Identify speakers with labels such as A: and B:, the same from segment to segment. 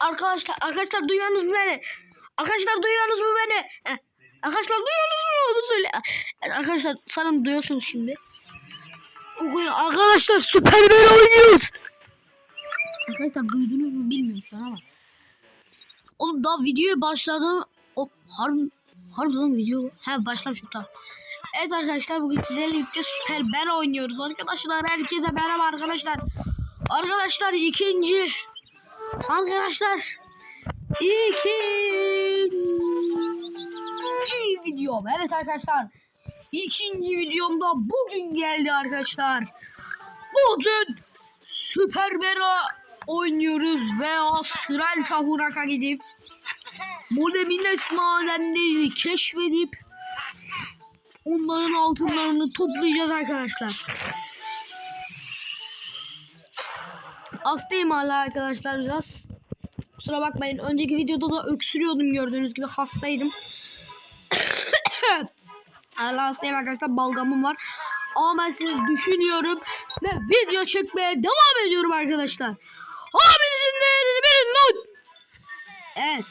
A: Arkadaşlar arkadaşlar duyuyorsunuz mu beni? Arkadaşlar duyuyorsunuz mu beni? Eh, Arkadaşlar duyuyorsunuz mu? Onu söyle. Evet, arkadaşlar sanırım duyuyorsunuz şimdi. Arkadaşlar Süpermen oynuyoruz. Arkadaşlar duydunuz mu bilmiyorum şu an ama. Oğlum daha videoya başladım. O harbi harbiden video. He başlamışım tamam. Evet arkadaşlar bugün sizlerle birlikte Süper Ben oynuyoruz arkadaşlar. Herkese merhaba arkadaşlar. Arkadaşlar ikinci Arkadaşlar ikinci videom. Evet arkadaşlar ikinci videomda bugün geldi arkadaşlar. Bugün Süper Bera oynuyoruz ve Astral Çahurak'a gidip Modemines madenlerini keşfedip onların altınlarını toplayacağız arkadaşlar. Hastayım hala arkadaşlar biraz. Kusura bakmayın. Önceki videoda da öksürüyordum gördüğünüz gibi hastaydım. hala hastayım arkadaşlar. Balgamım var. Ama ben sizi düşünüyorum ve video çekmeye devam ediyorum arkadaşlar. Abinizin değerini bilin lan. Evet.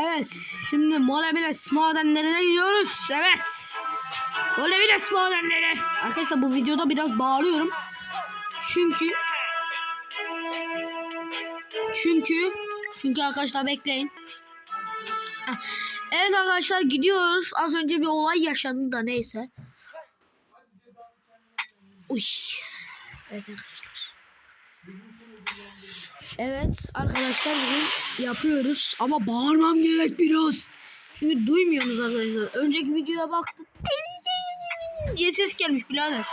A: Evet. Şimdi Molebines madenlerine gidiyoruz. Evet. Molebines madenleri. Arkadaşlar bu videoda biraz bağırıyorum. Çünkü çünkü çünkü arkadaşlar bekleyin. Heh. Evet arkadaşlar gidiyoruz. Az önce bir olay yaşandı da neyse. Uy. Evet arkadaşlar. Evet arkadaşlar bugün yapıyoruz ama bağırmam gerek biraz. Çünkü duymuyorsunuz arkadaşlar. Önceki videoya baktım. diye ses gelmiş birader.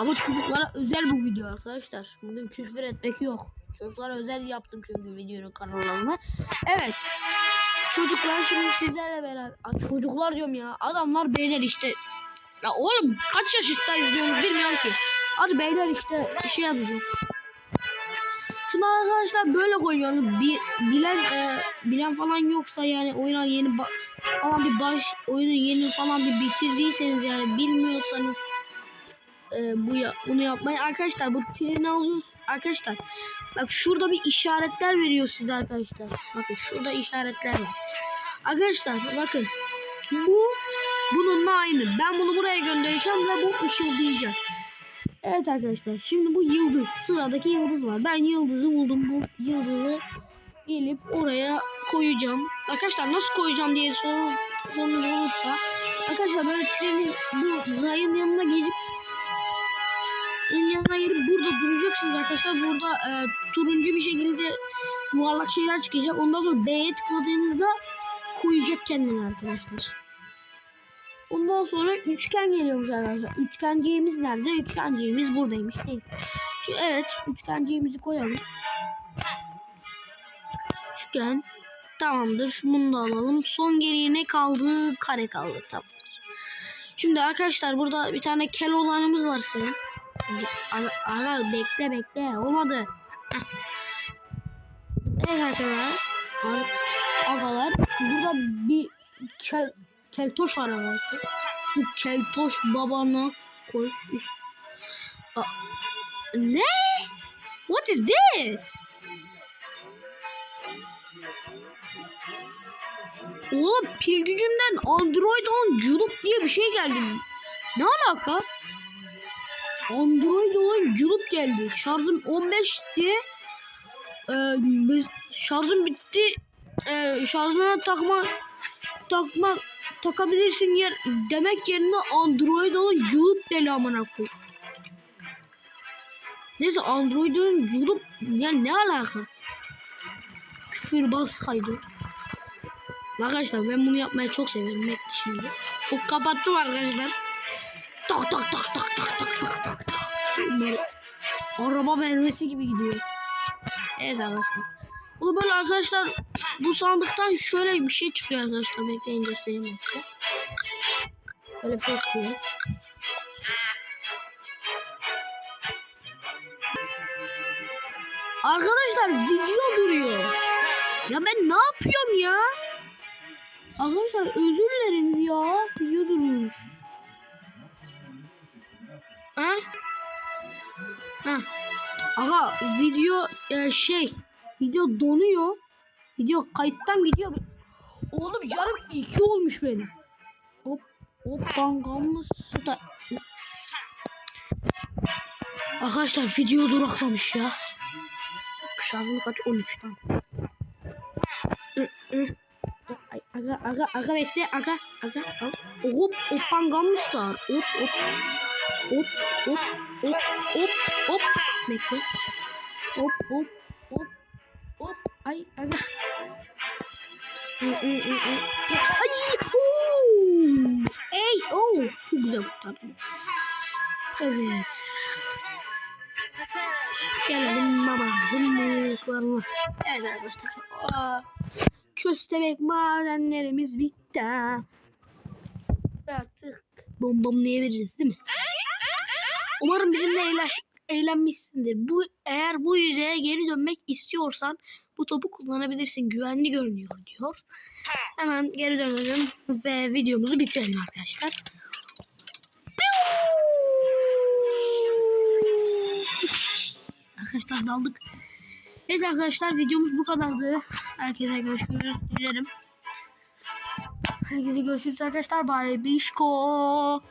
A: Ama çocuklara özel bu video arkadaşlar. Bugün küfür etmek yok. Çocuklara özel yaptım çünkü videonun kanalına. Evet. Çocuklar şimdi sizlerle beraber. Çocuklar diyorum ya. Adamlar beyler işte. Ya oğlum kaç yaşında izliyorsunuz bilmiyorum ki. Hadi beyler işte şey yapacağız. Şunu arkadaşlar böyle koyuyoruz. Bir, bilen e, bilen falan yoksa yani oyuna yeni falan bir baş oyunu yeni falan bir bitirdiyseniz yani bilmiyorsanız e, bu ya, bunu yapmayı arkadaşlar bu treni alıyoruz. Arkadaşlar bak şurada bir işaretler veriyor size arkadaşlar. Bakın şurada işaretler var. Arkadaşlar bakın. Bu bununla aynı. Ben bunu buraya göndereceğim ve bu ışıldayacak. Evet arkadaşlar şimdi bu yıldız. Sıradaki yıldız var. Ben yıldızı buldum. Bu yıldızı gelip oraya koyacağım. Arkadaşlar nasıl koyacağım diye sorunuz, sorunuz olursa. Arkadaşlar böyle trenin bu rayın yanına gelip yanına gelip burada duracaksınız arkadaşlar. Burada e, turuncu bir şekilde yuvarlak şeyler çıkacak. Ondan sonra B'ye tıkladığınızda koyacak kendini arkadaşlar. Ondan sonra üçgen geliyormuş arkadaşlar. Üçgenciğimiz nerede? Üçgenciğimiz buradaymış. Neyse. Şimdi evet üçgenciğimizi koyalım. Üçgen. Tamamdır. Bunu da alalım. Son geriye ne kaldı? Kare kaldı. Tamamdır. Şimdi arkadaşlar burada bir tane kel olanımız var senin. Aga bekle bekle olmadı. Evet arkadaşlar. Agalar burada bir kel, keltoş arkadaşlar. Bu keltoş babana koş. Aa, ne? What is this? Oğlum pil gücünden Android 10 culup diye bir şey geldi. Ne alaka? Android olan culup geldi. Şarjım 15 diye e, şarjım bitti. E, şarjına takma takma takabilirsin yer demek yerine Android olan culup deli amına koy. Neyse Android'in culup yani ne alaka? Küfür bas kaydı. Arkadaşlar ben bunu yapmayı çok seviyorum. Bekle şimdi. O kapattım arkadaşlar. Tak tak tak tak Mer Araba mermisi gibi gidiyor. Evet arkadaşlar. Bu da böyle arkadaşlar bu sandıktan şöyle bir şey çıkıyor arkadaşlar. Bekleyin göstereyim size. Böyle çıkıyor. Arkadaşlar video duruyor. Ya ben ne yapıyorum ya? Arkadaşlar özür dilerim ya. Video durmuş. Ha? Ha. Aga video e, şey video donuyor. Video kayıttan gidiyor. Oğlum canım iki olmuş benim. Hop hop kankamız da. Arkadaşlar video duraklamış ya. Şarjım kaç 13'ten. Ay, Aga aga aga bekle aga aga. Hop hop Gangnam Star. Hop hop. Hop hop hop hop hop. Bekle. Hop hop hop hop. Ay aga. Hı, hı, hı, hı. Ay. Oo. Ey oh. Çok güzel kurtardım. Evet. Gelelim babamızın bıyıklarına. Evet arkadaşlar. Aa, köstebek madenlerimiz bitti. Artık bombamlayabiliriz değil mi? Umarım bizimle eğleş, eğlenmişsindir. Bu eğer bu yüzeye geri dönmek istiyorsan bu topu kullanabilirsin. Güvenli görünüyor diyor. Hemen geri dönelim ve videomuzu bitirelim arkadaşlar. Arkadaşlar daldık. Evet arkadaşlar videomuz bu kadardı. Herkese görüşürüz dilerim. Herkese görüşürüz arkadaşlar. Bye bişko.